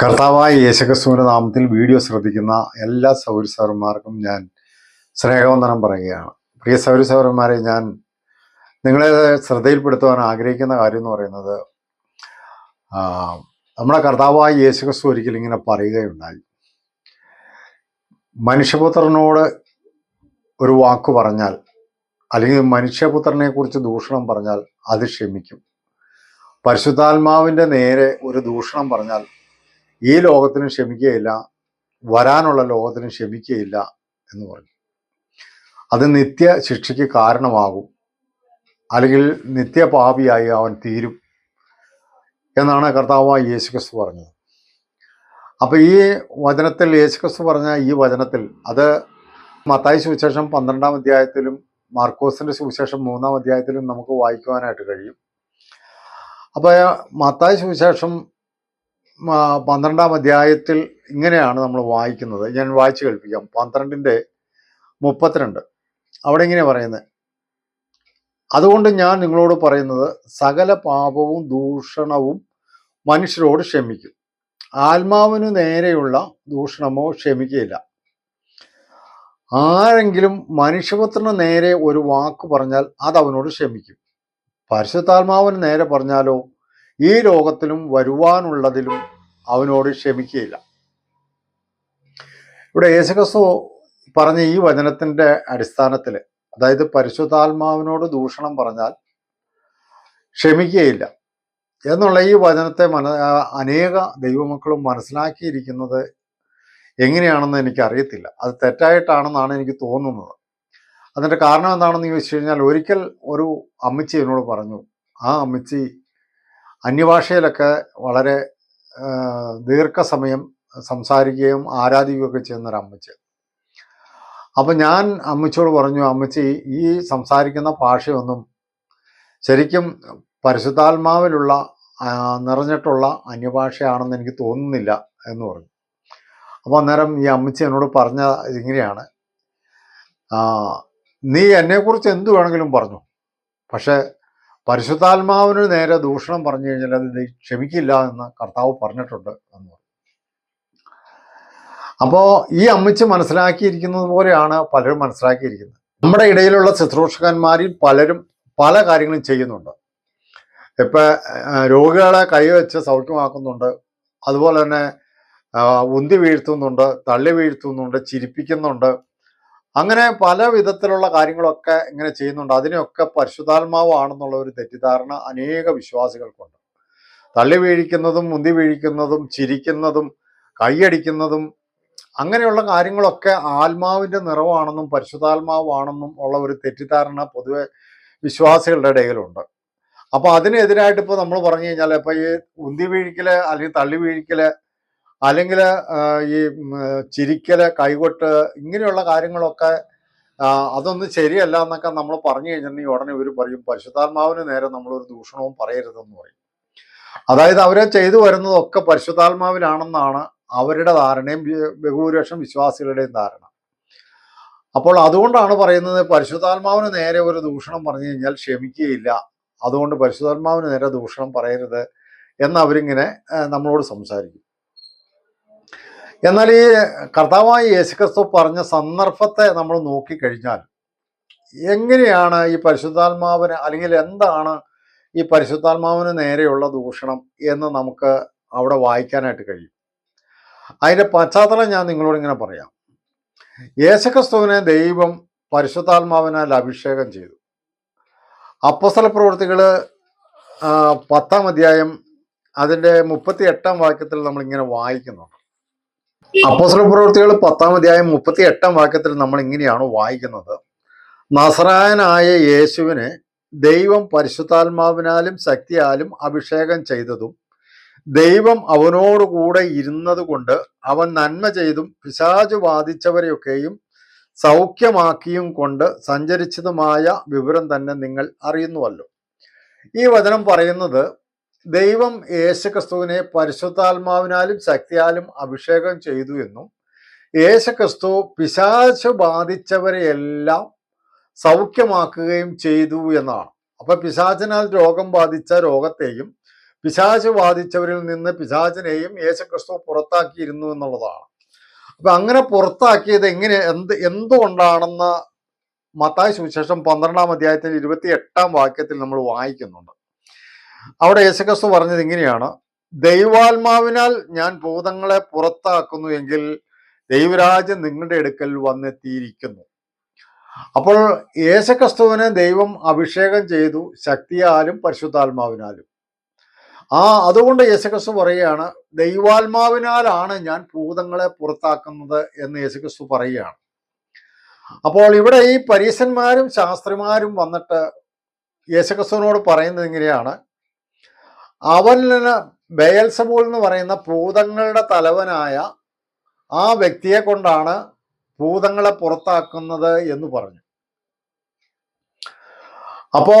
കർത്താവായ യേശുക്രിസ്തുവിന്റെ നാമത്തിൽ വീഡിയോ ശ്രദ്ധിക്കുന്ന എല്ലാ സൗരസൗരന്മാർക്കും ഞാൻ സ്നേഹവന്ദനം പറയുകയാണ്. പ്രിയ സൗരസൗരന്മാരെ ഞാൻ നിങ്ങളെ ശ്രദ്ധയിൽപ്പെടുത്തുവാൻ ആഗ്രഹിക്കുന്ന കാര്യം എന്ന് പറയുന്നത് നമ്മുടെ കർത്താവായ യേശുക്രിസ്തു ഒരിക്കലും ഇങ്ങനെ പറയുകയുണ്ടായി. മനുഷ്യപുത്രനോട് ഒരു വാക്ക് പറഞ്ഞാൽ അല്ലെങ്കിൽ മനുഷ്യപുത്രനെ കുറിച്ച് ദൂഷണം പറഞ്ഞാൽ അത് ക്ഷമിക്കും. പരിശുദ്ധാത്മാവിന്റെ നേരെ ഒരു ദൂഷണം പറഞ്ഞാൽ ഈ ലോകത്തിനും ക്ഷമിക്കുകയില്ല വരാനുള്ള ലോകത്തിനും ക്ഷമിക്കുകയില്ല എന്ന് പറഞ്ഞു. അത് നിത്യ ശിക്ഷയ്ക്ക് കാരണമാകും. അല്ലെങ്കിൽ നിത്യപാപിയായി അവൻ തീരും എന്നാണ് കർത്താവായ യേശുക്രിസ്തു പറഞ്ഞത്. അപ്പോൾ ഈ വചനത്തിൽ യേശുക്രിസ്തു പറഞ്ഞ ഈ വചനത്തിൽ അത് മത്തായി സുവിശേഷം പന്ത്രണ്ടാം അധ്യായത്തിലും മാർക്കോസിന്റെ സുവിശേഷം മൂന്നാം അധ്യായത്തിലും നമുക്ക് വായിക്കുവാനായിട്ട് കഴിയും. അപ്പോൾ മത്തായി സുവിശേഷം പന്ത്രണ്ടാം അധ്യായത്തിൽ ഇങ്ങനെയാണ് നമ്മൾ വായിക്കുന്നത്. ഞാൻ വായിച്ചു കേൾപ്പിക്കാം. പന്ത്രണ്ടിന്റെ മുപ്പത്തിരണ്ട്. അവിടെ ഇങ്ങനെ പറയുന്നത്. അതുകൊണ്ട് ഞാൻ നിങ്ങളോട് പറയുന്നത് സകല പാപവും ദൂഷണവും മനുഷ്യരോട് ക്ഷമിക്കും. ആത്മാവിന് നേരെയുള്ള ദൂഷണമോ ക്ഷമിക്കുകയില്ല. ആരെങ്കിലും മനുഷ്യപുത്രന് നേരെ ഒരു വാക്ക് പറഞ്ഞാൽ അത് അവനോട് ക്ഷമിക്കും. പരിശുദ്ധാത്മാവിന് നേരെ പറഞ്ഞാലോ ഈ ലോകത്തിലും വരുവാനുള്ളതിലും അവനോട് ക്ഷമിക്കുകയില്ല. ഇവിടെ യേശുക്രിസ്തു പറഞ്ഞ ഈ വചനത്തിന്റെ അടിസ്ഥാനത്തിൽ അതായത് പരിശുദ്ധാത്മാവിനോട് ദൂഷണം പറഞ്ഞാൽ ക്ഷമിക്കുകയില്ല എന്നുള്ള ഈ വചനത്തെ മന അനേക ദൈവമക്കളും മനസ്സിലാക്കിയിരിക്കുന്നത് എങ്ങനെയാണെന്ന് എനിക്ക് അറിയത്തില്ല അത് തെറ്റായിട്ടാണെന്നാണ് എനിക്ക് തോന്നുന്നത്. അതിന്റെ കാരണം എന്താണെന്ന് ചോദിച്ചു കഴിഞ്ഞാൽ ഒരിക്കൽ ഒരു അമ്മച്ചി എന്നോട് പറഞ്ഞു ആ അമ്മച്ചി അന്യഭാഷയിലൊക്കെ വളരെ ദീർഘസമയം സംസാരിക്കുകയും ആരാധിക്കുകയൊക്കെ ചെയ്യുന്ന ഒരു അമ്മച്ചി. അപ്പം ഞാൻ അമ്മച്ചിയോട് പറഞ്ഞു അമ്മച്ചി ഈ സംസാരിക്കുന്ന ഭാഷയൊന്നും ശരിക്കും പരിശുദ്ധാത്മാവിലുള്ള നിറഞ്ഞിട്ടുള്ള അന്യഭാഷയാണെന്ന് എനിക്ക് തോന്നുന്നില്ല എന്ന് പറഞ്ഞു. അപ്പോൾ അന്നേരം ഈ അമ്മച്ചി എന്നോട് പറഞ്ഞ ഇങ്ങനെയാണ് നീ എന്നെക്കുറിച്ച് എന്തു വേണമെങ്കിലും പറഞ്ഞു പക്ഷെ പരിശുദ്ധാത്മാവിന് നേരെ ദൂഷണം പറഞ്ഞു കഴിഞ്ഞാൽ അത് ക്ഷമിക്കില്ല എന്ന് കർത്താവ് പറഞ്ഞിട്ടുണ്ട് എന്ന് അപ്പോൾ അപ്പോ ഈ അമ്മച്ച് മനസ്സിലാക്കിയിരിക്കുന്നത് പോലെയാണ് പലരും മനസ്സിലാക്കിയിരിക്കുന്നത്. നമ്മുടെ ഇടയിലുള്ള ശുശ്രൂഷകന്മാരിൽ പലരും പല കാര്യങ്ങളും ചെയ്യുന്നുണ്ട്. ഇപ്പൊ രോഗികളെ കൈവച്ച് സൗഖ്യമാക്കുന്നുണ്ട്. അതുപോലെ തന്നെ ഉന്തി വീഴ്ത്തുന്നുണ്ട് തള്ളി വീഴ്ത്തുന്നുണ്ട് ചിരിപ്പിക്കുന്നുണ്ട്. അങ്ങനെ പല വിധത്തിലുള്ള കാര്യങ്ങളൊക്കെ ഇങ്ങനെ ചെയ്യുന്നുണ്ട്. അതിനെയൊക്കെ പരിശുദ്ധാത്മാവാണെന്നുള്ള ഒരു തെറ്റിദ്ധാരണ അനേക വിശ്വാസികൾക്കുണ്ട്. തള്ളി വീഴിക്കുന്നതും മുന്തി വീഴിക്കുന്നതും ചിരിക്കുന്നതും കൈയടിക്കുന്നതും അങ്ങനെയുള്ള കാര്യങ്ങളൊക്കെ ആത്മാവിന്റെ നിറവാണെന്നും പരിശുദ്ധാത്മാവാണെന്നും ഉള്ള ഒരു തെറ്റിദ്ധാരണ പൊതുവെ വിശ്വാസികളുടെ ഇടയിലുണ്ട്. അപ്പോൾ അതിനെതിരായിട്ട് ഇപ്പോൾ നമ്മൾ പറഞ്ഞു കഴിഞ്ഞാൽ ഇപ്പൊ ഈ ഉന്തി വീഴിക്കൽ അല്ലെങ്കിൽ തള്ളി വീഴിക്കൽ അല്ലെങ്കിൽ ഈ ചിരിക്കൽ കൈകൊട്ട് ഇങ്ങനെയുള്ള കാര്യങ്ങളൊക്കെ അതൊന്നും ശരിയല്ല എന്നൊക്കെ നമ്മൾ പറഞ്ഞു കഴിഞ്ഞിട്ടുണ്ടെങ്കിൽ ഉടനെ ഇവർ പറയും പരിശുദ്ധാത്മാവിന് നേരെ നമ്മളൊരു ദൂഷണവും പറയരുതെന്ന് പറയും. അതായത് അവരെ ചെയ്തു വരുന്നതൊക്കെ പരിശുദ്ധാത്മാവിലാണെന്നാണ് അവരുടെ ധാരണയും ബഹുഭൂരിപക്ഷം വിശ്വാസികളുടെയും ധാരണ. അപ്പോൾ അതുകൊണ്ടാണ് പറയുന്നത് പരിശുദ്ധാത്മാവിന് നേരെ ഒരു ദൂഷണം പറഞ്ഞു കഴിഞ്ഞാൽ ക്ഷമിക്കുകയില്ല. അതുകൊണ്ട് പരിശുദ്ധാത്മാവിന് നേരെ ദൂഷണം പറയരുത് എന്നവരിങ്ങനെ നമ്മളോട് സംസാരിക്കും. എന്നാൽ ഈ കർത്താവായ യേശുക്രിസ്തു പറഞ്ഞ സന്ദർഭത്തെ നമ്മൾ നോക്കിക്കഴിഞ്ഞാൽ എങ്ങനെയാണ് ഈ പരിശുദ്ധാത്മാവിന് അല്ലെങ്കിൽ എന്താണ് ഈ പരിശുദ്ധാത്മാവിന് നേരെയുള്ള ദൂഷണം എന്ന് നമുക്ക് അവിടെ വായിക്കാനായിട്ട് കഴിയും. അതിന്റെ പശ്ചാത്തലം ഞാൻ നിങ്ങളോട് ഇങ്ങനെ പറയാം. യേശുക്രിസ്തുവിനെ ദൈവം പരിശുദ്ധാത്മാവിനാൽ അഭിഷേകം ചെയ്തു. അപ്പസ്തല പ്രവൃത്തികൾ പത്താം അധ്യായം അതിന്റെ മുപ്പത്തി എട്ടാം വാക്യത്തിൽ നമ്മൾ ഇങ്ങനെ വായിക്കുന്നുണ്ട്. അപ്പോസ്തല പ്രവൃത്തികൾ പത്താം അധ്യായം മുപ്പത്തി എട്ടാം വാക്യത്തിൽ നമ്മൾ ഇങ്ങനെയാണ് വായിക്കുന്നത്. നസറായനായ യേശുവിനെ ദൈവം പരിശുദ്ധാത്മാവിനാലും ശക്തിയാലും അഭിഷേകം ചെയ്തതും ദൈവം അവനോടുകൂടെ ഇരുന്നത് കൊണ്ട് അവൻ നന്മ ചെയ്തും പിശാചു ബാധിച്ചവരെയൊക്കെയും സൗഖ്യമാക്കിയും കൊണ്ട് സഞ്ചരിച്ചതുമായ വിവരം തന്നെ നിങ്ങൾ അറിയുന്നുവല്ലോ. ഈ വചനം പറയുന്നത് ദൈവം യേശുക്രിസ്തുവിനെ പരിശുദ്ധാത്മാവിനാലും ശക്തിയാലും അഭിഷേകം ചെയ്തു എന്നും യേശുക്രിസ്തു പിശാചു ബാധിച്ചവരെയെല്ലാം സൗഖ്യമാക്കുകയും ചെയ്തു എന്നാണ്. അപ്പൊ പിശാചിനാൽ രോഗം ബാധിച്ച രോഗത്തെയും പിശാച് ബാധിച്ചവരിൽ നിന്ന് പിശാചിനെയും യേശുക്രിസ്തു പുറത്താക്കിയിരുന്നു എന്നുള്ളതാണ്. അപ്പൊ അങ്ങനെ പുറത്താക്കിയത് എങ്ങനെ എന്ത് എന്തുകൊണ്ടാണെന്ന് മത്തായ സുവിശേഷം പന്ത്രണ്ടാം അധ്യായത്തിൽ ഇരുപത്തി എട്ടാം വാക്യത്തിൽ നമ്മൾ വായിക്കുന്നുണ്ട്. അവിടെ യേശുക്രിസ്തു പറഞ്ഞത് ഇങ്ങനെയാണ്. ദൈവാത്മാവിനാൽ ഞാൻ ഭൂതങ്ങളെ പുറത്താക്കുന്നു എങ്കിൽ ദൈവരാജ്യം നിങ്ങളുടെ അടുക്കൽ വന്നെത്തിയിരിക്കുന്നു. അപ്പോൾ യേശുക്രിസ്തുവിനെ ദൈവം അഭിഷേകം ചെയ്തു ശക്തിയാലും പരിശുദ്ധാത്മാവിനാലും. ആ അതുകൊണ്ട് യേശുക്രിസ്തു പറയുകയാണ് ദൈവാത്മാവിനാലാണ് ഞാൻ ഭൂതങ്ങളെ പുറത്താക്കുന്നത് എന്ന് യേശുക്രിസ്തു പറയുകയാണ്. അപ്പോൾ ഇവിടെ ഈ പരീശന്മാരും ശാസ്ത്രിമാരും വന്നിട്ട് യേശുക്രിസ്തുവിനോട് പറയുന്നത് ഇങ്ങനെയാണ് അവന് ബേൽസമൂൾ എന്ന് പറയുന്ന ഭൂതങ്ങളുടെ തലവനായ ആ വ്യക്തിയെ കൊണ്ടാണ് ഭൂതങ്ങളെ പുറത്താക്കുന്നത് എന്ന് പറഞ്ഞു. അപ്പോ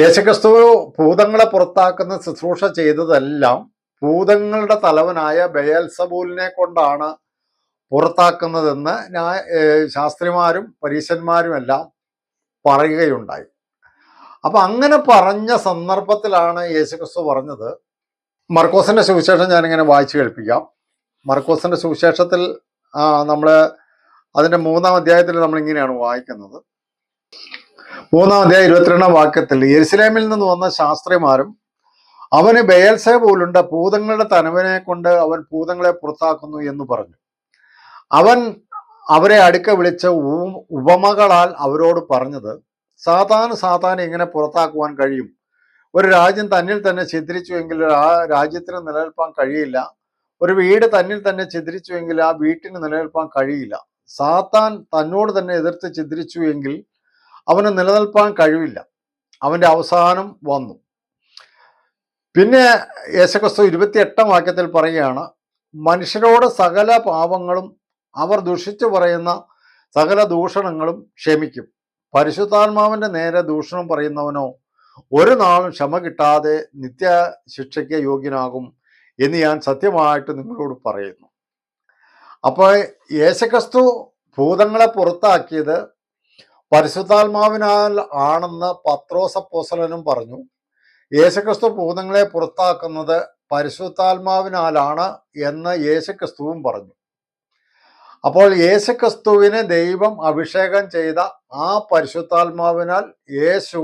യേശുക്രിസ്തു ഭൂതങ്ങളെ പുറത്താക്കുന്ന ശുശ്രൂഷ ചെയ്തതെല്ലാം ഭൂതങ്ങളുടെ തലവനായ ബയൽസബൂലിനെ കൊണ്ടാണ് പുറത്താക്കുന്നതെന്ന് ഞാൻ ശാസ്ത്രിമാരും പരീശന്മാരും എല്ലാം പറയുകയുണ്ടായി. അപ്പൊ അങ്ങനെ പറഞ്ഞ സന്ദർഭത്തിലാണ് യേശുക്രിസ്തു പറഞ്ഞത്. മർക്കോസിന്റെ സുവിശേഷം ഞാനിങ്ങനെ വായിച്ചു കേൾപ്പിക്കാം. മർക്കോസിന്റെ സുവിശേഷത്തിൽ നമ്മൾ അതിന്റെ മൂന്നാം അധ്യായത്തിൽ നമ്മൾ ഇങ്ങനെയാണ് വായിക്കുന്നത്. മൂന്നാം അധ്യായം ഇരുപത്തിരണ്ടാം വാക്യത്തിൽ യെരുസലേമിൽ നിന്ന് വന്ന ശാസ്ത്രിമാരും അവന് ബയൽസേ പോലുണ്ട് ഭൂതങ്ങളുടെ തനവനെ കൊണ്ട് അവൻ ഭൂതങ്ങളെ പുറത്താക്കുന്നു എന്ന് പറഞ്ഞു. അവൻ അവരെ അടുക്ക വിളിച്ച് ഉപമകളാൽ അവരോട് പറഞ്ഞത് സാധാരണ സാധാരണ എങ്ങനെ പുറത്താക്കുവാൻ കഴിയും? ഒരു രാജ്യം തന്നിൽ തന്നെ ഛിദ്രിച്ചുവെങ്കിൽ ആ രാജ്യത്തിന് നിലനിൽപ്പാൻ കഴിയില്ല. ഒരു വീട് തന്നിൽ തന്നെ ഛിദ്രിച്ചുവെങ്കിൽ ആ വീട്ടിന് നിലനിൽപ്പാൻ കഴിയില്ല. സാത്താൻ തന്നോട് തന്നെ എതിർത്ത് ഛിദ്രിച്ചു എങ്കിൽ അവന് നിലനിൽപ്പാൻ കഴിവില്ല. അവന്റെ അവസാനം വന്നു. പിന്നെ യേശക്രിസ്തു ഇരുപത്തി എട്ടാം വാക്യത്തിൽ പറയുകയാണ് മനുഷ്യരോട് സകല പാപങ്ങളും അവർ ദുഷിച്ചു പറയുന്ന സകല ദൂഷണങ്ങളും ക്ഷമിക്കും. പരിശുദ്ധാത്മാവിന്റെ നേരെ ദൂഷണം പറയുന്നവനോ ഒരു നാളും ക്ഷമ കിട്ടാതെ നിത്യ ശിക്ഷയ്ക്ക് യോഗ്യനാകും എന്ന് ഞാൻ സത്യമായിട്ട് നിങ്ങളോട് പറയുന്നു. അപ്പോൾ യേശുക്രിസ്തു ഭൂതങ്ങളെ പുറത്താക്കിയത് പരിശുദ്ധാത്മാവിനാൽ ആണെന്ന് പത്രോസപ്പോസലനും പറഞ്ഞു. യേശുക്രിസ്തു ഭൂതങ്ങളെ പുറത്താക്കുന്നത് പരിശുദ്ധാത്മാവിനാലാണ് എന്ന് യേശുക്രിസ്തുവും പറഞ്ഞു. അപ്പോൾ യേശുക്രിസ്തുവിനെ ദൈവം അഭിഷേകം ചെയ്ത ആ പരിശുദ്ധാത്മാവിനാൽ യേശു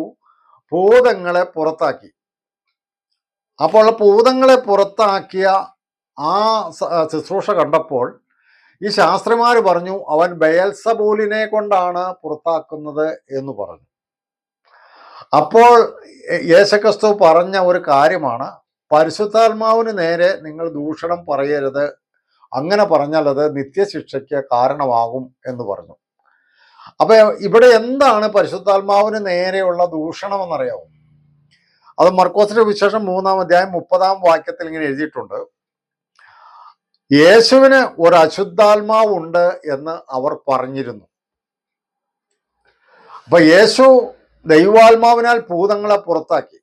ഭൂതങ്ങളെ പുറത്താക്കി. അപ്പോൾ ഭൂതങ്ങളെ പുറത്താക്കിയ ആ ശുശ്രൂഷ കണ്ടപ്പോൾ ഈ ശാസ്ത്രിമാർ പറഞ്ഞു അവൻ ബയൽസബൂലിനെ കൊണ്ടാണ് പുറത്താക്കുന്നത് എന്ന് പറഞ്ഞു. അപ്പോൾ യേശുക്രിസ്തു പറഞ്ഞ ഒരു കാര്യമാണ് പരിശുദ്ധാത്മാവിന് നേരെ നിങ്ങൾ ദൂഷണം പറയരുത് അങ്ങനെ പറഞ്ഞാൽ അത് നിത്യശിക്ഷയ്ക്ക് കാരണമാകും എന്ന് പറഞ്ഞു. അപ്പൊ ഇവിടെ എന്താണ് പരിശുദ്ധാത്മാവിന് നേരെയുള്ള ദൂഷണമെന്നറിയാവും? അത് മർക്കോസിന്റെ വിശേഷം മൂന്നാം അധ്യായം മുപ്പതാം വാക്യത്തിൽ ഇങ്ങനെ എഴുതിയിട്ടുണ്ട്. യേശുവിന് ഒരു അശുദ്ധാത്മാവ് ഉണ്ട് എന്ന് അവർ പറഞ്ഞിരുന്നു. അപ്പൊ യേശു ദൈവാത്മാവിനാൽ ഭൂതങ്ങളെ പുറത്താക്കി.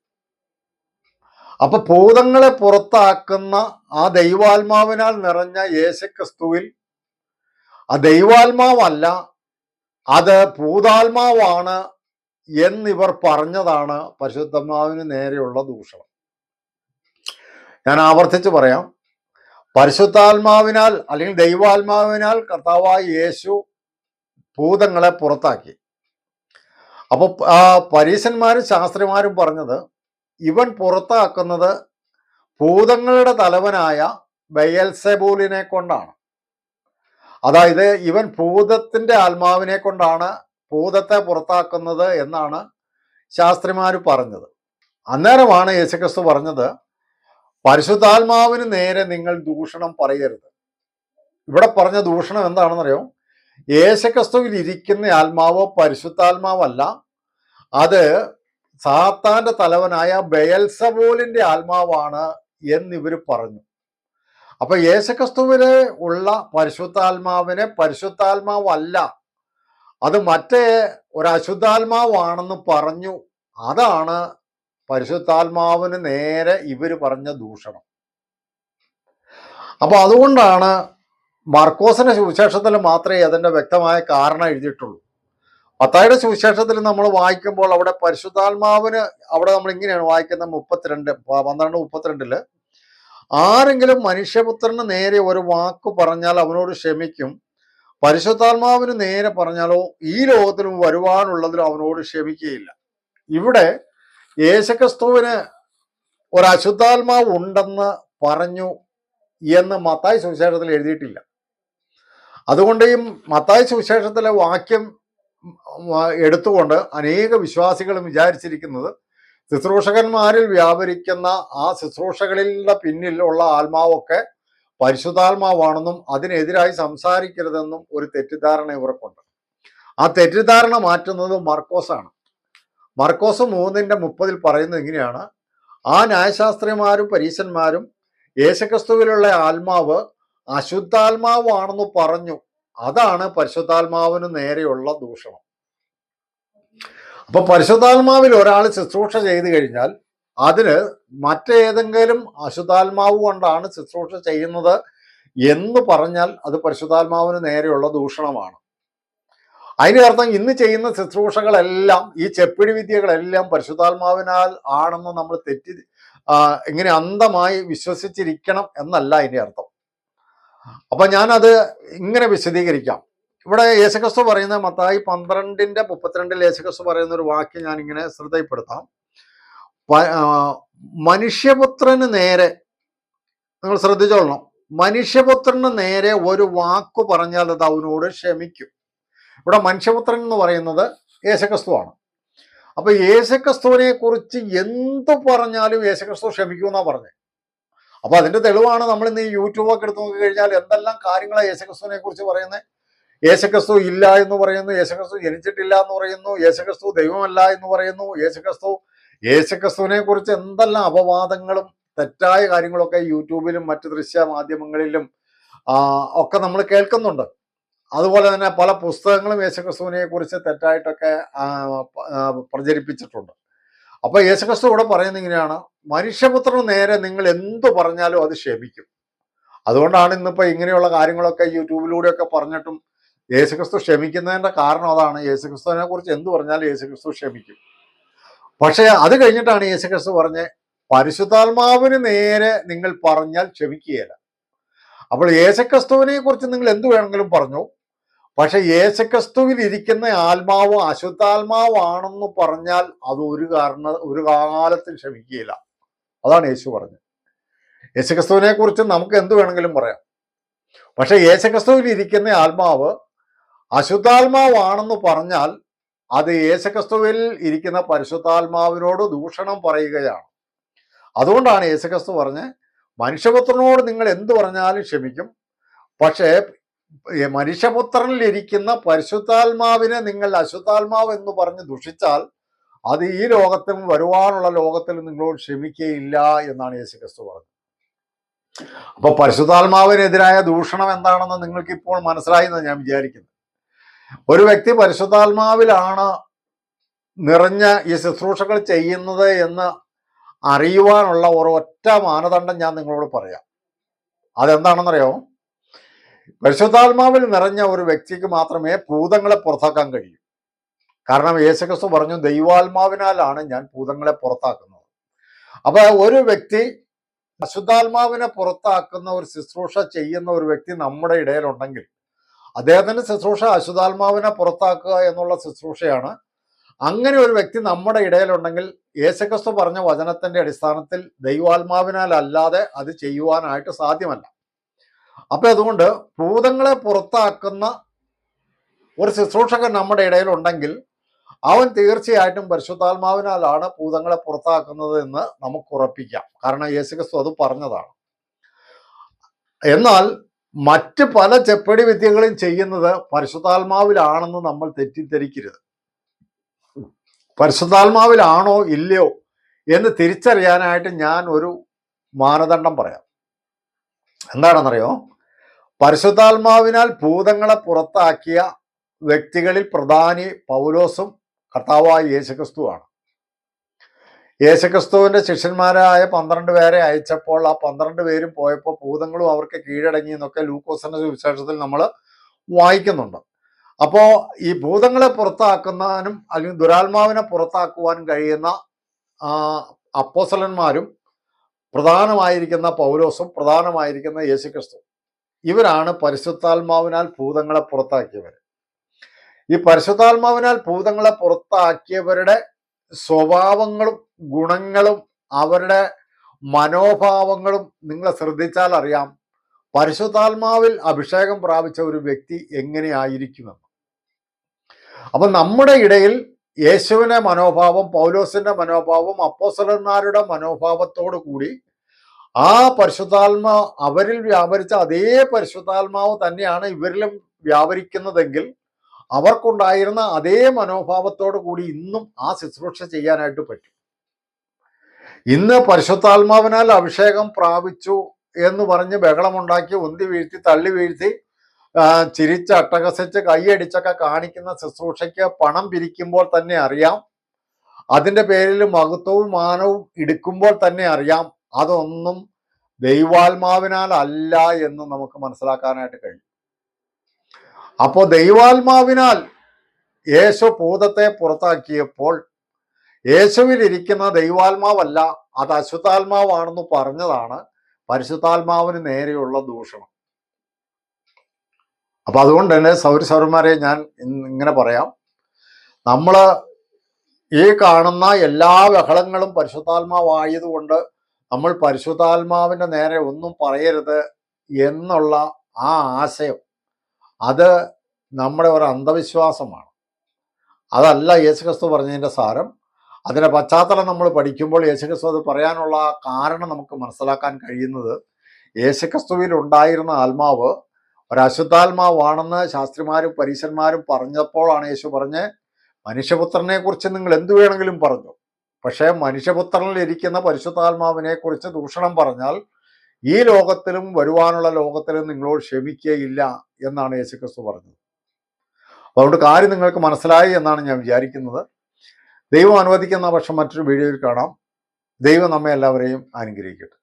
അപ്പൊ ഭൂതങ്ങളെ പുറത്താക്കുന്ന ആ ദൈവാത്മാവിനാൽ നിറഞ്ഞ യേശുക്രിസ്തുവിൽ ആ ദൈവാത്മാവല്ല അത് ഭൂതാത്മാവാണ് എന്നിവർ പറഞ്ഞതാണ് പരിശുദ്ധാത്മാവിന് നേരെയുള്ള ദൂഷണം. ഞാൻ ആവർത്തിച്ച് പറയാം. പരിശുദ്ധാത്മാവിനാൽ അല്ലെങ്കിൽ ദൈവാത്മാവിനാൽ കർത്താവായ യേശു ഭൂതങ്ങളെ പുറത്താക്കി. അപ്പൊ ആ പരീശന്മാരും ശാസ്ത്രിമാരും പറഞ്ഞത് ഇവൻ പുറത്താക്കുന്നത് ഭൂതങ്ങളുടെ തലവനായ ബയൽസെബൂലിനെ കൊണ്ടാണ്. അതായത് ഇവൻ ഭൂതത്തിന്റെ ആത്മാവിനെ കൊണ്ടാണ് ഭൂതത്തെ പുറത്താക്കുന്നത് എന്നാണ് ശാസ്ത്രിമാർ പറഞ്ഞത്. അന്നേരമാണ് യേശുക്രിസ്തു പറഞ്ഞത് പരിശുദ്ധാത്മാവിന് നേരെ നിങ്ങൾ ദൂഷണം പറയരുത്. ഇവിടെ പറഞ്ഞ ദൂഷണം എന്താണെന്നറിയോ? യേശുക്രിസ്തുവിൽ ഇരിക്കുന്ന ആത്മാവ് പരിശുദ്ധാത്മാവല്ല. അത് സാത്താന്റെ തലവനായ ബയൽസബോലിന്റെ ആത്മാവാണ് എന്നിവർ പറഞ്ഞു. അപ്പൊ യേശുക്രിസ്തുവിന് ഉള്ള പരിശുദ്ധാത്മാവിനെ പരിശുദ്ധാത്മാവല്ല അത് മറ്റേ ഒരശുദ്ധാത്മാവാണെന്ന് പറഞ്ഞു. അതാണ് പരിശുദ്ധാത്മാവിന് നേരെ ഇവർ പറഞ്ഞ ദൂഷണം. അപ്പൊ അതുകൊണ്ടാണ് മർക്കോസിന്റെ സുവിശേഷത്തിൽ മാത്രമേ അതിന്റെ വ്യക്തമായ കാരണം എഴുതിയിട്ടുള്ളൂ. മത്തായിയുടെ സുവിശേഷത്തിൽ നമ്മൾ വായിക്കുമ്പോൾ അവിടെ പരിശുദ്ധാത്മാവിന് അവിടെ നമ്മൾ ഇങ്ങനെയാണ് വായിക്കുന്നത് മുപ്പത്തിരണ്ട് പന്ത്രണ്ട് മുപ്പത്തിരണ്ടിൽ ആരെങ്കിലും മനുഷ്യപുത്രന് നേരെ ഒരു വാക്ക് പറഞ്ഞാൽ അവനോട് ക്ഷമിക്കും. പരിശുദ്ധാത്മാവിന് നേരെ പറഞ്ഞാലോ ഈ ലോകത്തിലും വരുവാനുള്ളതിലും അവനോട് ക്ഷമിക്കുകയില്ല. ഇവിടെ യേശുക്രിസ്തുവിന് ഒരു അശുദ്ധാത്മാവ് ഉണ്ടെന്ന് പറഞ്ഞു എന്ന് മത്തായി സുവിശേഷത്തിൽ എഴുതിയിട്ടില്ല. അതുകൊണ്ട് ഈ മത്തായി സുവിശേഷത്തിലെ വാക്യം എടുത്തുകൊണ്ട് അനേക വിശ്വാസികളും വിചാരിച്ചിരിക്കുന്നത് ശുശ്രൂഷകന്മാരിൽ വ്യാപരിക്കുന്ന ആ ശുശ്രൂഷകളിലെ പിന്നിൽ ഉള്ള ആത്മാവൊക്കെ പരിശുദ്ധാത്മാവാണെന്നും അതിനെതിരായി സംസാരിക്കരുതെന്നും ഒരു തെറ്റിദ്ധാരണ ഇവർക്കുണ്ട്. ആ തെറ്റിദ്ധാരണ മാറ്റുന്നത് മർക്കോസാണ്. മർക്കോസ് മൂന്നിന്റെ മുപ്പതിൽ പറയുന്നത് ഇങ്ങനെയാണ്. ആ ന്യായശാസ്ത്രിമാരും പരീശന്മാരും യേശുക്രിസ്തുവിലുള്ള ആത്മാവ് അശുദ്ധാത്മാവാണെന്ന് പറഞ്ഞു അതാണ് പരിശുദ്ധാത്മാവിന് നേരെയുള്ള ദൂഷണം. അപ്പൊ പരിശുദ്ധാത്മാവിൽ ഒരാൾ ശുശ്രൂഷ ചെയ്തു കഴിഞ്ഞാൽ അതിന് മറ്റേതെങ്കിലും അശുദ്ധാത്മാവ് കൊണ്ടാണ് ശുശ്രൂഷ ചെയ്യുന്നത് എന്ന് പറഞ്ഞാൽ അത് പരിശുദ്ധാത്മാവിന് നേരെയുള്ള ദൂഷണമാണ്. അതിന്റെ അർത്ഥം ഇന്ന് ചെയ്യുന്ന ശുശ്രൂഷകളെല്ലാം ഈ ചെപ്പിടി വിദ്യകളെല്ലാം പരിശുദ്ധാത്മാവിനാൽ ആണെന്ന് നമ്മൾ തെറ്റി ഇങ്ങനെ അന്ധമായി വിശ്വസിച്ചിരിക്കണം എന്നല്ല അതിന്റെ അർത്ഥം. അപ്പൊ ഞാനത് ഇങ്ങനെ വിശദീകരിക്കാം. ഇവിടെ യേശുക്രിസ്തു പറയുന്ന മത്തായി പന്ത്രണ്ടിന്റെ മുപ്പത്തിരണ്ടിൽ യേശുക്രിസ്തു പറയുന്ന ഒരു വാക്യം ഞാൻ ഇങ്ങനെ ശ്രദ്ധയിൽപ്പെടുത്താം. പ- മനുഷ്യപുത്രന് നേരെ നിങ്ങൾ ശ്രദ്ധിച്ചോളണം. മനുഷ്യപുത്രന് നേരെ ഒരു വാക്ക് പറഞ്ഞാൽ അത് അവനോട് ക്ഷമിക്കും. ഇവിടെ മനുഷ്യപുത്രൻ എന്ന് പറയുന്നത് യേശുക്രിസ്തുവാണ് അപ്പൊ യേശുക്രിസ്തുവിനെ കുറിച്ച് എന്തു പറഞ്ഞാലും യേശുക്രിസ്തു ക്ഷമിക്കുമെന്നാ പറഞ്ഞത് അപ്പൊ അതിന്റെ തെളിവാണ് നമ്മൾ ഇന്ന് ഈ യൂട്യൂബ് ഒക്കെ എടുത്ത് നോക്കി കഴിഞ്ഞാൽ എന്തെല്ലാം കാര്യങ്ങളാണ് യേശുക്രിസ്തുവിനെ കുറിച്ച് പറയുന്നത് യേശുക്രിസ്തു ഇല്ല എന്ന് പറയുന്നു യേശുക്രിസ്തു ജനിച്ചിട്ടില്ല എന്ന് പറയുന്നു യേശുക്രിസ്തു ദൈവമല്ല എന്ന് പറയുന്നു യേശുക്രിസ്തു യേശുക്രിസ്തുവിനെ കുറിച്ച് എന്തെല്ലാം അപവാദങ്ങളും തെറ്റായ കാര്യങ്ങളൊക്കെ യൂട്യൂബിലും മറ്റ് ദൃശ്യ മാധ്യമങ്ങളിലും ഒക്കെ നമ്മൾ കേൾക്കുന്നുണ്ട്. അതുപോലെ തന്നെ പല പുസ്തകങ്ങളും യേശുക്രിസ്തുവിനെ കുറിച്ച് തെറ്റായിട്ടൊക്കെ പ്രചരിപ്പിച്ചിട്ടുണ്ട്. അപ്പൊ യേശുക്രിസ്തു ഇവിടെ പറയുന്നത് ഇങ്ങനെയാണ്. മനുഷ്യപുത്രന് നേരെ നിങ്ങൾ എന്ത് പറഞ്ഞാലും അത് ക്ഷമിക്കും അതുകൊണ്ടാണ് ഇന്നിപ്പോ ഇങ്ങനെയുള്ള കാര്യങ്ങളൊക്കെ യൂട്യൂബിലൂടെയൊക്കെ പറഞ്ഞിട്ടും യേശുക്രിസ്തു ക്ഷമിക്കുന്നതിന്റെ കാരണം അതാണ്. യേശുക്രിസ്തുവിനെ കുറിച്ച് എന്ത് പറഞ്ഞാലും യേശുക്രിസ്തു ക്ഷമിക്കും പക്ഷേ അത് കഴിഞ്ഞിട്ടാണ് യേശുക്രിസ്തു പറഞ്ഞ് പരിശുദ്ധാത്മാവിന് നേരെ നിങ്ങൾ പറഞ്ഞാൽ ക്ഷമിക്കുകയില്ല അപ്പോൾ യേശുക്രിസ്തുവിനെ കുറിച്ച് നിങ്ങൾ എന്ത് വേണമെങ്കിലും പറഞ്ഞു. പക്ഷെ യേശുക്രിസ്തുവിൽ ഇരിക്കുന്ന ആത്മാവ് അശുദ്ധാത്മാവാണെന്ന് പറഞ്ഞാൽ അത് ഒരു കാരണ ഒരു കാലത്തിൽ ക്ഷമിക്കുകയില്ല. അതാണ് യേശു പറഞ്ഞത്. യേശുക്രിസ്തുവിനെ കുറിച്ച് നമുക്ക് എന്ത് വേണമെങ്കിലും പറയാം. പക്ഷെ യേശുക്രിസ്തുവിൽ ഇരിക്കുന്ന ആത്മാവ് അശുദ്ധാത്മാവാണെന്ന് പറഞ്ഞാൽ അത് യേശുക്രിസ്തുവിൽ ഇരിക്കുന്ന പരിശുദ്ധാത്മാവിനോട് ദൂഷണം പറയുകയാണ്. അതുകൊണ്ടാണ് യേശുക്രിസ്തു പറഞ്ഞ് മനുഷ്യപുത്രനോട് നിങ്ങൾ എന്ത് പറഞ്ഞാലും ക്ഷമിക്കും. പക്ഷേ ഇരിക്കുന്ന പരിശുദ്ധാത്മാവിനെ നിങ്ങൾ അശുദ്ധാത്മാവ് എന്ന് പറഞ്ഞ് ദുഷിച്ചാൽ അത് ഈ ലോകത്തിൽ വരുവാനുള്ള ലോകത്തിൽ നിങ്ങളോട് ക്ഷമിക്കുകയില്ല എന്നാണ് യേശു ക്രിസ്തു പറഞ്ഞത്. അപ്പൊ പരിശുദ്ധാത്മാവിനെതിരായ ദൂഷണം എന്താണെന്ന് നിങ്ങൾക്ക് ഇപ്പോൾ മനസ്സിലായി എന്ന് ഞാൻ വിചാരിക്കുന്നു ഒരു വ്യക്തി പരിശുദ്ധാത്മാവിലാണ് നിറഞ്ഞ ഈ ശുശ്രൂഷകൾ ചെയ്യുന്നത് എന്ന് അറിയുവാനുള്ള ഒരൊറ്റ മാനദണ്ഡം ഞാൻ നിങ്ങളോട് പറയാം. അതെന്താണെന്നറിയോ പരിശുദ്ധാത്മാവിൽ നിറഞ്ഞ ഒരു വ്യക്തിക്ക് മാത്രമേ ഭൂതങ്ങളെ പുറത്താക്കാൻ കഴിയൂ. കാരണം യേശുക്രിസ്തു പറഞ്ഞു ദൈവാത്മാവിനാലാണ് ഞാൻ ഭൂതങ്ങളെ പുറത്താക്കുന്നത്. അപ്പൊ ഒരു വ്യക്തി അശുദ്ധാത്മാവിനെ പുറത്താക്കുന്ന ഒരു ശുശ്രൂഷ ചെയ്യുന്ന ഒരു വ്യക്തി നമ്മുടെ ഇടയിലുണ്ടെങ്കിൽ അദ്ദേഹത്തിന്റെ ശുശ്രൂഷ അശുദ്ധാത്മാവിനെ പുറത്താക്കുക എന്നുള്ള ശുശ്രൂഷയാണ്. അങ്ങനെ ഒരു വ്യക്തി നമ്മുടെ ഇടയിലുണ്ടെങ്കിൽ യേശുക്രിസ്തു പറഞ്ഞ വചനത്തിന്റെ അടിസ്ഥാനത്തിൽ ദൈവാത്മാവിനാൽ അല്ലാതെ അത് ചെയ്യുവാനായിട്ട് സാധ്യമല്ല. അപ്പൊ അതുകൊണ്ട് ഭൂതങ്ങളെ പുറത്താക്കുന്ന ഒരു ശുശ്രൂഷകൻ നമ്മുടെ ഇടയിൽ ഉണ്ടെങ്കിൽ അവൻ തീർച്ചയായിട്ടും പരിശുദ്ധാത്മാവിനാലാണ് ഭൂതങ്ങളെ പുറത്താക്കുന്നത് എന്ന് നമുക്ക് ഉറപ്പിക്കാം. കാരണം യേശുക്രിസ്തു അത് പറഞ്ഞതാണ്. എന്നാൽ മറ്റ് പല ചെപ്പടി വിദ്യകളും ചെയ്യുന്നത് പരിശുദ്ധാത്മാവിലാണെന്ന് നമ്മൾ തെറ്റിദ്ധരിക്കരുത്. പരിശുദ്ധാത്മാവിലാണോ ഇല്ലയോ എന്ന് തിരിച്ചറിയാനായിട്ട് ഞാൻ ഒരു മാനദണ്ഡം പറയാം. എന്താണെന്നറിയോ? പരിശുദ്ധാത്മാവിനാൽ ഭൂതങ്ങളെ പുറത്താക്കിയ വ്യക്തികളിൽ പ്രധാനി പൗലോസും കർത്താവായ യേശുക്രിസ്തുവാണ്. യേശുക്രിസ്തുവിന്റെ ശിഷ്യന്മാരായ പന്ത്രണ്ട് പേരെ അയച്ചപ്പോൾ ആ പന്ത്രണ്ട് പേരും പോയപ്പോൾ ഭൂതങ്ങളും അവർക്ക് കീഴടങ്ങി എന്നൊക്കെ ലൂക്കോസിന്റെ സുവിശേഷത്തിൽ നമ്മൾ വായിക്കുന്നുണ്ട്. അപ്പോൾ ഈ ഭൂതങ്ങളെ പുറത്താക്കുന്നതിനും അല്ലെങ്കിൽ ദുരാത്മാവിനെ പുറത്താക്കുവാനും കഴിയുന്ന അപ്പോസലന്മാരും പ്രധാനമായിരിക്കുന്ന പൗലോസും പ്രധാനമായിരിക്കുന്ന യേശുക്രിസ്തു. ഇവരാണ് പരിശുദ്ധാത്മാവിനാൽ ഭൂതങ്ങളെ പുറത്താക്കിയവർ ഈ പരിശുദ്ധാത്മാവിനാൽ ഭൂതങ്ങളെ പുറത്താക്കിയവരുടെ സ്വഭാവങ്ങളും ഗുണങ്ങളും അവരുടെ മനോഭാവങ്ങളും നിങ്ങൾ ശ്രദ്ധിച്ചാൽ അറിയാം. പരിശുദ്ധാത്മാവിൽ അഭിഷേകം പ്രാപിച്ച ഒരു വ്യക്തി എങ്ങനെയായിരിക്കുമെന്ന്. അപ്പൊ നമ്മുടെ ഇടയിൽ യേശുവിന്റെ മനോഭാവം പൗലോസിന്റെ മനോഭാവം അപ്പോസലന്മാരുടെ മനോഭാവത്തോടു കൂടി ആ പരിശുദ്ധാത്മാവ് അവരിൽ വ്യാപരിച്ച അതേ പരിശുദ്ധാത്മാവ് തന്നെയാണ് ഇവരിലും വ്യാപരിക്കുന്നതെങ്കിൽ അവർക്കുണ്ടായിരുന്ന അതേ മനോഭാവത്തോടു കൂടി ഇന്നും ആ ശുശ്രൂഷ ചെയ്യാനായിട്ട് പറ്റും. ഇന്ന് പരിശുദ്ധാത്മാവിനാൽ അഭിഷേകം പ്രാപിച്ചു എന്ന് പറഞ്ഞ് ബഹളമുണ്ടാക്കി ഉന്തി വീഴ്ത്തി തള്ളി വീഴ്ത്തി ചിരിച്ച് അട്ടഹസിച്ച് കൈയടിച്ചൊക്കെ കാണിക്കുന്ന ശുശ്രൂഷയ്ക്ക് പണം പിരിക്കുമ്പോൾ തന്നെ അറിയാം. അതിന്റെ പേരിൽ മഹത്വവും മാനവും എടുക്കുമ്പോൾ തന്നെ അറിയാം. അതൊന്നും ദൈവാത്മാവിനാൽ അല്ല എന്ന് നമുക്ക് മനസ്സിലാക്കാനായിട്ട് കഴിയും. അപ്പോൾ ദൈവാത്മാവിനാൽ യേശു ഭൂതത്തെ പുറത്താക്കിയപ്പോൾ യേശുവിൽ ഇരിക്കുന്ന ദൈവാത്മാവല്ല അത് അശുദ്ധാത്മാവാണെന്ന് പറഞ്ഞതാണ് പരിശുദ്ധാത്മാവിന് നേരെയുള്ള ദൂഷണം. അപ്പൊ അതുകൊണ്ട് തന്നെ സൗരസൗരന്മാരെ ഞാൻ ഇങ്ങനെ പറയാം. നമ്മൾ ഈ കാണുന്ന എല്ലാ ബഹളങ്ങളും പരിശുദ്ധാത്മാവായതുകൊണ്ട് നമ്മൾ പരിശുദ്ധാത്മാവിന്റെ നേരെ ഒന്നും പറയരുത് എന്നുള്ള ആ ആശയം അത് നമ്മുടെ ഒരു അന്ധവിശ്വാസമാണ്. അതല്ല യേശുക്രിസ്തു പറഞ്ഞതിന്റെ സാരം. അതിന്റെ പശ്ചാത്തലം നമ്മൾ പഠിക്കുമ്പോൾ യേശുക്രിസ്തു അത് പറയാനുള്ള കാരണം നമുക്ക് മനസ്സിലാക്കാൻ കഴിയുന്നത് യേശുക്രിസ്തുവിൽ ഉണ്ടായിരുന്ന ആത്മാവ് ഒരു അശുദ്ധാത്മാവാണെന്ന് ശാസ്ത്രിമാരും പരീശന്മാരും പറഞ്ഞപ്പോഴാണ് യേശു പറഞ്ഞ് മനുഷ്യപുത്രനെ കുറിച്ച് നിങ്ങൾ എന്തു വേണമെങ്കിലും പറഞ്ഞു. പക്ഷേ മനുഷ്യപുത്രനിൽ ഇരിക്കുന്ന പരിശുദ്ധാത്മാവിനെ കുറിച്ച് ദൂഷണം പറഞ്ഞാൽ ഈ ലോകത്തിലും വരുവാനുള്ള ലോകത്തിലും നിങ്ങളോട് ക്ഷമിക്കുകയില്ല എന്നാണ് യേശുക്രിസ്തു പറഞ്ഞത്. അതുകൊണ്ട് കാര്യം നിങ്ങൾക്ക് മനസ്സിലായി എന്നാണ് ഞാൻ വിചാരിക്കുന്നത്. ദൈവം അനുവദിക്കുന്ന പക്ഷം മറ്റൊരു വീഡിയോയിൽ കാണാം. ദൈവം നമ്മെ എല്ലാവരെയും അനുഗ്രഹിക്കട്ടെ.